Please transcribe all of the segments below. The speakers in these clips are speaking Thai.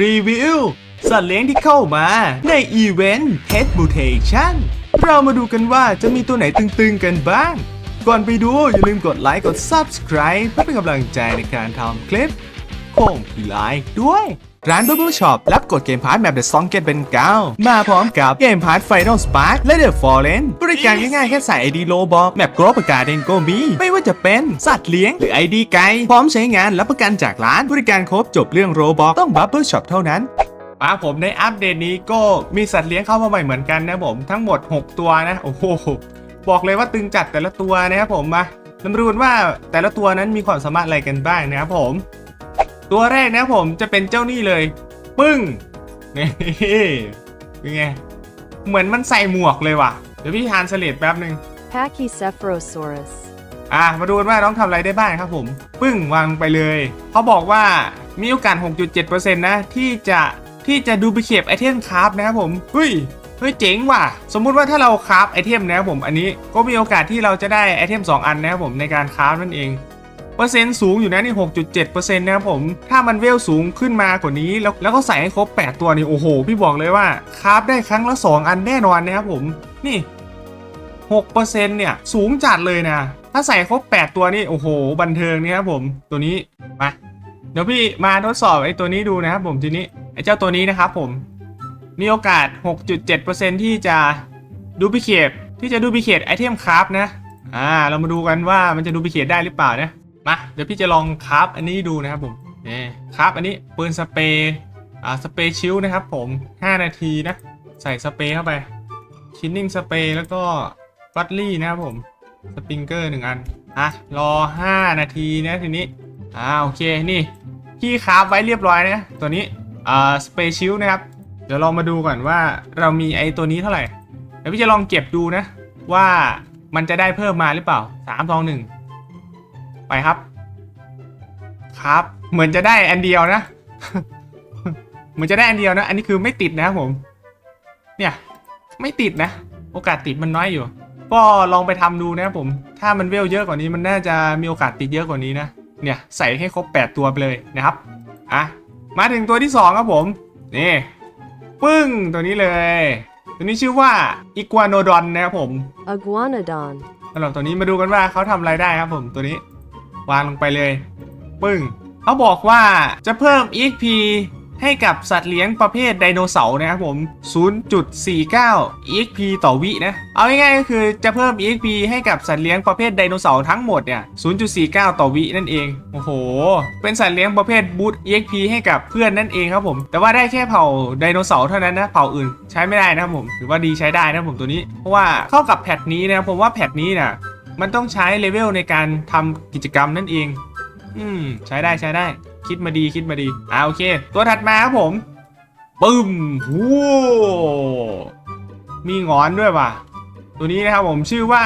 รีวิวสัตว์เลี้ยงที่เข้ามาในอีเวนต์ Pet Mutation เรามาดูกันว่าจะมีตัวไหนตึงๆกันบ้าง ก่อนไปดูอย่าลืมกดไลค์กด Subscribe เพื่อเป็นกำลังใจในการทำคลิปโค้งพีไลค์ด้วยร้าน Bubble Shop รับกดเกมพาร์ทแมป The Song Get เป็นเก้ามาพร้อมกับเกมพาร์ท Final Spark และ The Fallen บริการง่ายๆแค่ใส่ ID โลบอกแมปกรอบประกาศเองก็มี ไม่ว่าจะเป็นสัตว์เลี้ยง หรือ ID ไกด์พร้อมใช้งานรับประกันจากร้านบริการครบจบเรื่องโรบอกต้อง Bubble Shop เท่านั้นป้าผมในอัปเดตนี้ก็มีสัตว์เลี้ยงเข้ามาใหม่เหมือนกันนะผมทั้งหมด 6 ตัวนะ โอ้โหบอกเลยว่าตึงจัดแต่ละตัวนะครับผมมาเรามาดูกันว่าแต่ละตัวนั้นมีความสามารถอะไรกันบ้างนะครับผม ตัวแรกนะครับผมจะเป็นเจ้านี่เลย ปึ้งนี่เป็นไง เหมือนมันใส่หมวกเลยว่ะ เดี๋ยวพี่ทานสเลดแป๊บหนึ่ง Pachycephalosaurus. อะ มาดูกันว่าน้องทำอะไรได้บ้างครับผม ปึ้งวางไปเลย เขาบอกว่ามีโอกาส 6.7%นะ ที่จะที่จะดูไปเข็บไอเทมคราฟนะครับผมเฮ้ยเฮ้ยเจ๋งว่ะ สมมุติว่าถ้าเราคราฟไอเทมนะครับผม อันนี้ก็มีโอกาสที่เราจะได้ไอเทม 2 อันนะครับผมในการคราฟนั่นเอง เปอร์เซ็นต์สูงอยู่นะนี่ 6.7%นะครับผม ถ้ามันเวลสูงขึ้นมากว่านี้ แล้วแล้วก็ใส่ให้ครบ 8 ตัวนี่โอ้โห พี่บอกเลยว่าคราฟได้ครั้งละ 2 อันแน่นอนนะครับผม นี่6%เนี่ยสูงจัดเลยนะ ถ้าใส่ครบ 8 ตัวนี่โอ้โห บันเทิงนี่ครับผม ตัวนี้มาเดี๋ยวพี่มาทดสอบไอ้ตัวนี้ดูนะครับผมทีนี้ไอ้เจ้าตัวนี้นะครับผม มีโอกาส 6.7%ที่จะดูพิเคตที่จะดูพิเคตไอเทมคราฟนะ อ่า เรามาดูกันว่ามันจะดูพิเคตได้หรือเปล่านะ มาเดี๋ยวพี่จะลองคราฟอันนี้ดูนะครับผมนี่คราฟอันนี้ปืนสเปรย์อ่าสเปรย์ชิลนะครับผม 5 นาทีนะ ใส่สเปรย์เข้าไปชินนิ่งสเปรย์แล้วก็ฟัตลี่นะครับผมสปริงเกอร์หนึ่งอันอะรอ 5 นาทีนะทีนี้อ่าโอเคนี่พี่คราฟไว้เรียบร้อยนะตัวนี้อ่าสเปรชิลนะครับเดี๋ยวลองมาดูก่อนว่าเรามีไอตัวนี้เท่าไหร่เดี๋ยวพี่จะลองเก็บดูนะ ว่ามันจะได้เพิ่มมาหรือเปล่าสามสองหนึ่ง ไปครับ ครับ เหมือนจะได้อันเดียวนะ เหมือนจะได้อันเดียวนะ อันนี้คือไม่ติดนะครับผม เนี่ย ไม่ติดนะ โอกาสติดมันน้อยอยู่ ก็ลองไปทำดูนะครับผม ถ้ามันเวลเยอะกว่านี้มันน่าจะมีโอกาสติดเยอะกว่านี้นะ เนี่ยใส่ให้ครบ 8 ตัวไปเลยนะครับ อะ มาถึงตัวที่ 2 ครับผม นี่ ปึ้ง ตัวนี้เลย ตัวนี้ชื่อว่าอีกัวโนดอนนะครับผม Iguanodon. สำหรับตัวนี้มาดูกันว่าเขาทำอะไรได้ครับผมตัวนี้ วางลงไปเลย ปึ้งเขาบอกว่าจะเพิ่ม EXP ให้กับสัตว์เลี้ยงประเภทไดโนเสาร์นะครับผม 0.49 EXP ต่อวินะ เอาง่ายๆก็คือจะเพิ่ม EXP ให้กับสัตว์เลี้ยงประเภทไดโนเสาร์ทั้งหมดเนี่ย 0.49 ต่อวินั่นเอง โอ้โห เป็นสัตว์เลี้ยงประเภทบูต EXP ให้กับเพื่อนนั่นเองครับผม แต่ว่าได้แค่เผ่าไดโนเสาร์เท่านั้นนะ เผ่าอื่นใช้ไม่ได้นะครับผม หรือว่าดีใช้ได้นะผมตัวนี้ เพราะว่าเข้ากับแพทนี้นะครับผมว่าแพทนี้น่ะ มันต้องใช้เลเวลในการทำกิจกรรมนั่นเอง อืม ใช้ได้ใช้ได้ คิดมาดีคิดมาดี อ่าโอเค ตัวถัดมาครับผมปึ้มว้าวมีหงอนด้วยว่ะ ตัวนี้นะครับผมชื่อว่า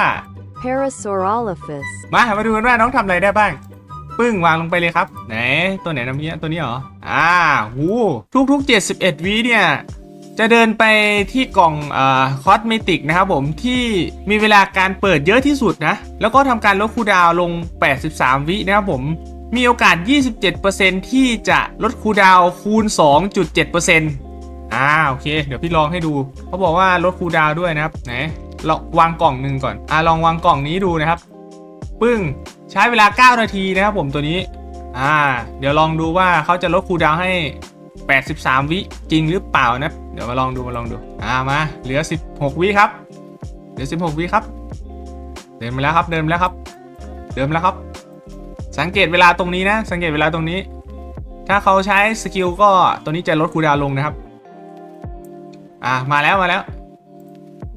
Parasaurolophus. มา มาดูกันว่าน้องทำอะไรได้บ้าง ปึ้งวางลงไปเลยครับ ไหน ตัวไหนนะเมื่อกี้ตัวนี้เหรอ อ่า หู ทุกๆ 71วิเนี่ย จะเดินไปที่กล่องอคอสเมติกนะครับผมที่มีเวลาการเปิดเยอะที่สุดนะ แล้วก็ทำการลดคูดาวลง 83 วินะครับผมมีโอกาส 27%ที่จะลดคูดาวคูณ 2.7%อ่าโอเค เดี๋ยวพี่ลองให้ดู เขาบอกว่าลดคูดาวด้วยนะครับไหนลองวางกล่องหนึ่งก่อนอ่าลองวางกล่องนี้ดูนะครับ ปึ้งใช้เวลา 9 นาทีนะครับผมตัวนี้อ่า เดี๋ยวลองดูว่าเขาจะลดคูดาวให้ 83 วิจริงหรือเปล่านะ เดี๋ยวมาลองดูมาลองดู อ่ามา เหลือ 16 วิครับ เหลือ 16 วิครับ เดินมาแล้วครับ เดินมาแล้วครับ เดินมาแล้วครับ สังเกตเวลาตรงนี้นะ สังเกตเวลาตรงนี้ ถ้าเขาใช้สกิลก็ตัวนี้จะลดคูดาวลงนะครับ อ่ามาแล้วมาแล้ว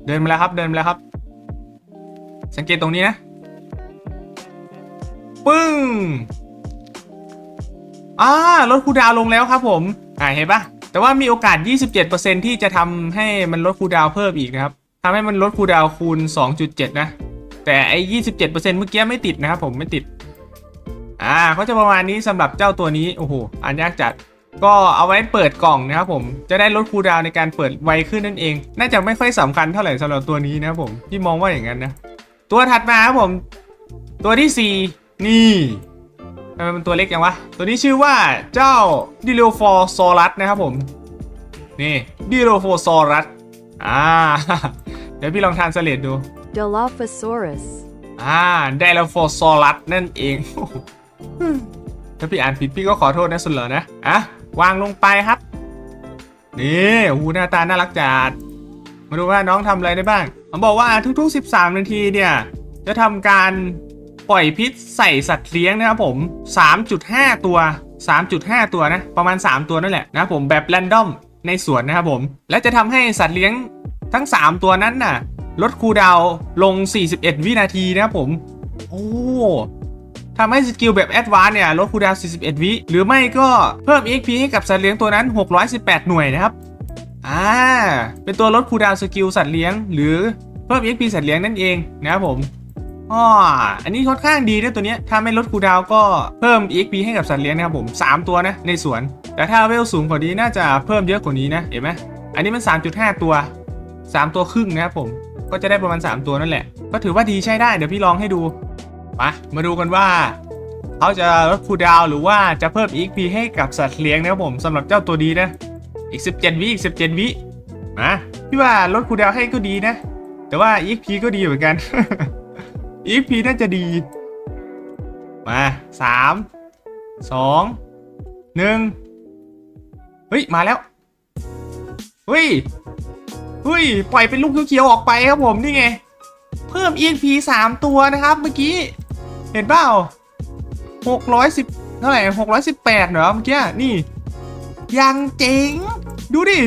เดินมาแล้วครับ เดินมาแล้วครับ สังเกตตรงนี้นะ ปึ้งอ่าลดคูดาวลงแล้วครับผม อ่าเห็นปะแต่ว่ามีโอกาส 27%ที่จะทำให้มันลดคูดาวเพิ่มอีกนะครับทำให้มันลดคูดาวคูณ 2.7 นะ แต่ไอ้27%เมื่อกี้ไม่ติดนะครับผมไม่ติด อ่าเขาจะประมาณนี้สำหรับเจ้าตัวนี้โอ้โหอ่านยากจัดก็เอาไว้เปิดกล่องนะครับผมจะได้ลดคูดาวในการเปิดไวขึ้นนั่นเอง น่าจะไม่ค่อยสำคัญเท่าไหร่สำหรับตัวนี้นะครับผมพี่มองว่าอย่างนั้นนะ ตัวถัดมาครับผม ตัวที่ 4 นี่ ทำไมมันตัวเล็กจังวะ ตัวนี้ชื่อว่าเจ้าดิโลฟอร์ซอรัสนะครับผม นี่ดิโลฟอร์ซอรัสอ่า เดี๋ยวพี่ลองทานสเลดดู Dilophosaurus. อ่าไดโลฟอร์ซอรัสนั่นเองถ้าพี่อ่านผิดพี่ก็ขอโทษนะสุดเหรอนะ อะ วางลงไปครับ นี่โอ้โหูหน้าตาน่ารักจัด มาดูว่าน้องทำอะไรได้บ้างผมบอกว่าทุกๆ 13 นาทีเนี่ย จะทำการ ปล่อยพิษใส่สัตว์เลี้ยงนะครับผม 3.5 ตัว 3.5 ตัวนะ ประมาณ 3 ตัวนั่นแหละนะผมแบบแรนดอมในสวนนะครับผม และจะทำให้สัตว์เลี้ยงทั้ง 3 ตัวนั้นน่ะ ลดคูดาวลง 41 วินาทีนะครับผม โอ้ทำให้สกิลแบบแอดวานเนี่ยลดคูดาว 41 วิ หรือไม่ก็เพิ่ม EXP ให้กับสัตว์เลี้ยงตัวนั้น 618 หน่วยนะครับ อ่า เป็นตัวลดคูดาวสกิลสัตว์เลี้ยง หรือเพิ่ม EXP สัตว์เลี้ยงนั่นเองนะครับผม อ๋ออันนี้ค่อนข้างดีนะตัวเนี้ย ถ้าไม่ลดคูดาวก็เพิ่ม EXP ให้กับสัตว์เลี้ยงนะครับผม 3 ตัวนะในสวน แต่ถ้าเวลสูงกว่านี้น่าจะเพิ่มเยอะกว่านี้นะ เห็นไหมอันนี้มัน 3.5 ตัว 3 ตัวครึ่งนะครับผม ก็จะได้ประมาณ 3 ตัวนั่นแหละ ก็ถือว่าดีใช้ได้ เดี๋ยวพี่ลองให้ดู มามาดูกันว่าเขาจะลดคูดาวหรือว่าจะเพิ่ม EXP ให้กับสัตว์เลี้ยงนะครับผมสำหรับเจ้าตัวนี้นะ อีก 17 วิอีก 17 วินะพี่ว่าลดคูดาวให้ก็ดีนะ แต่ว่า EXP ก็ดีเหมือนกัน EXP น่าจะดี มา3 2 1เฮ้ย มาแล้ว เฮ้ย เฮ้ย ปล่อยเป็นลูกเขียวๆออกไปครับผมนี่ไง เพิ่ม EXP 3ตัวนะครับเมื่อกี้ เห็นเปล่า610เท่าไหร่618เหรอเมื่อกี้ นี่ ยังเจ๋ง ดูดิ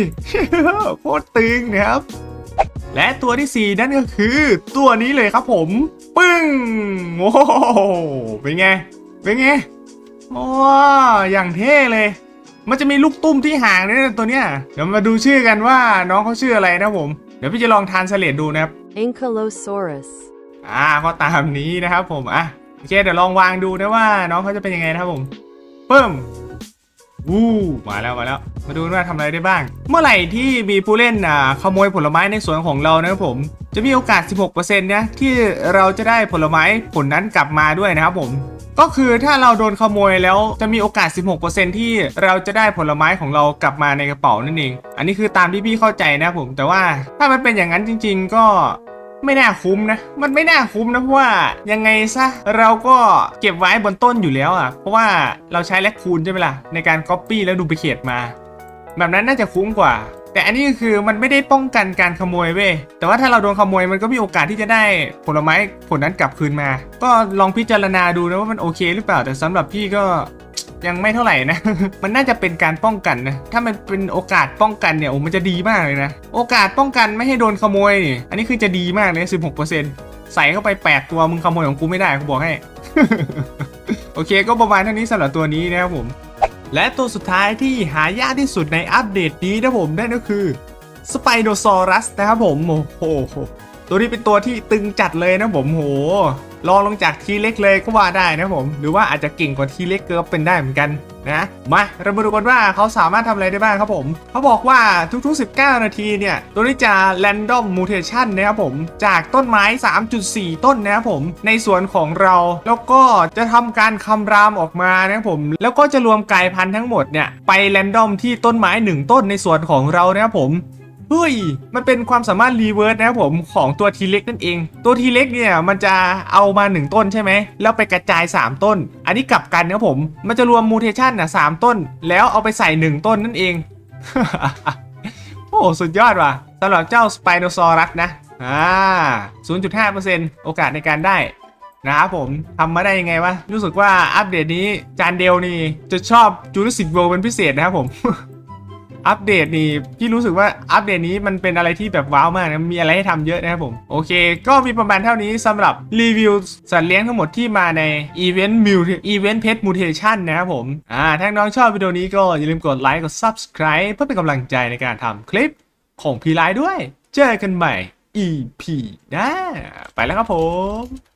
โคตรตึงนะครับ และตัวที่ 4 นั่นก็คือตัวนี้เลยครับผม ปึ้งโอ้โหเป็นไง เป็นไงโอ้อย่างเท่เลย มันจะมีลูกตุ้มที่หางด้วยนะตัวเนี้ย เดี๋ยวมาดูชื่อกันว่าน้องเขาชื่ออะไรนะผม เดี๋ยวพี่จะลองทานสเลดดูนะครับ Ankylosaurus. อ่าก็ตามนี้นะครับผม อะโอเคเดี๋ยวลองวางดูนะว่าน้องเขาจะเป็นยังไงนะครับผมเพิ่ม วู้มาแล้วมาแล้ว มาดูว่าทำอะไรได้บ้าง เมื่อไหร่ที่มีผู้เล่นอ่าขโมยผลไม้ในสวนของเรานะครับผม จะมีโอกาส 16%นะที่เราจะได้ผลไม้ผลนั้นกลับมาด้วยนะครับผมก็คือถ้าเราโดนขโมยแล้วจะมีโอกาส 16%ที่เราจะได้ผลไม้ของเรากลับมาในกระเป๋านั่นเอง อันนี้คือตามที่พี่เข้าใจนะผม แต่ว่าถ้ามันเป็นอย่างนั้นจริง ๆ ก็ ไม่น่าคุ้มนะ มันไม่น่าคุ้มนะเพราะว่ายังไงซะเราก็เก็บไว้บนต้นอยู่แล้วอะ เพราะว่าเราใช้แลคคูนใช่ไหมล่ะในการก๊อปปี้แล้วดูไปเขียดมา แบบนั้นน่าจะคุ้มกว่า แต่อันนี้คือมันไม่ได้ป้องกันการขโมยเว้ย แต่ว่าถ้าเราโดนขโมยมันก็มีโอกาสที่จะได้ผลไม้ผลนั้นกลับคืนมา ก็ลองพิจารณาดูนะว่ามันโอเคหรือเปล่า แต่สำหรับพี่ก็ ยังไม่เท่าไหร่นะ มันน่าจะเป็นการป้องกันนะ ถ้ามันเป็นโอกาสป้องกันเนี่ยโอ้มันจะดีมากเลยนะ โอกาสป้องกันไม่ให้โดนขโมยนี่ อันนี้คือจะดีมากเลย16%ใส่เข้าไป 8 ตัวมึงขโมยของกูไม่ได้กูบอกให้ โอเค ก็ประมาณเท่านี้สำหรับตัวนี้นะครับผม และตัวสุดท้ายที่หายากที่สุดในอัปเดตนี้นะผมนั่นก็คือสไปโนซอรัสนะครับผม โอ้โห ตัวนี้เป็นตัวที่ตึงจัดเลยนะผมโห รองลงจากทีเล็กเลยก็ว่าได้นะผม หรือว่าอาจจะเก่งกว่าทีเล็กเกินเป็นได้เหมือนกันนะมาเรามาดูกันว่าเขาสามารถทำอะไรได้บ้างครับผมเขาบอกว่าทุกๆ 19 นาทีเนี่ย ตัวนี้จะ random mutation นะครับผม จากต้นไม้ 3.4 ต้นนะครับผม ในสวนของเรา แล้วก็จะทำการคำรามออกมานะครับผม แล้วก็จะรวมกลายพันธุ์ทั้งหมดเนี่ย ไป random ที่ต้นไม้ 1 ต้นในสวนของเรานะครับผม เฮ้ย มันเป็นความสามารถรีเวิร์สนะครับผมของตัวทีเล็กนั่นเอง ตัวทีเล็กเนี่ยมันจะเอามา 1 ต้นใช่ไหม แล้วไปกระจาย 3 ต้น อันนี้กลับกันนะครับผม มันจะรวมมูเทชันนะสต้น แล้วเอาไปใส่ 1 ต้นนั่นเอง โอ้สุดยอดว่ะสำหรับเจ้าสไปโนซอรัสนะอ่า0.5%โอกาสในการได้นะครับผมทำมาได้ยังไงวะ รู้สึกว่าอัปเดตนี้จานเดลนี่จะชอบจูราสสิกเวิลด์เป็นพิเศษนะครับผม อัปเดตนี่พี่รู้สึกว่าอัปเดตนี้มันเป็นอะไรที่แบบว้าวมากนะมีอะไรให้ทำเยอะนะครับผมโอเค ก็มีประมาณเท่านี้สำหรับรีวิวสัตว์เลี้ยงทั้งหมดที่มาในอีเวนต์มิวอีเวนต์เพ t มูเทชันนะครับผมอ่าถ้าน้องชอบวิดีโอนี้ก็อย่าลืมกดไลค์กด Subscribe เพื่อเป็นกำลังใจในการทำคลิปของพีไลด้วย เจอกันใหม่ EP หน้าไปแล้วครับผม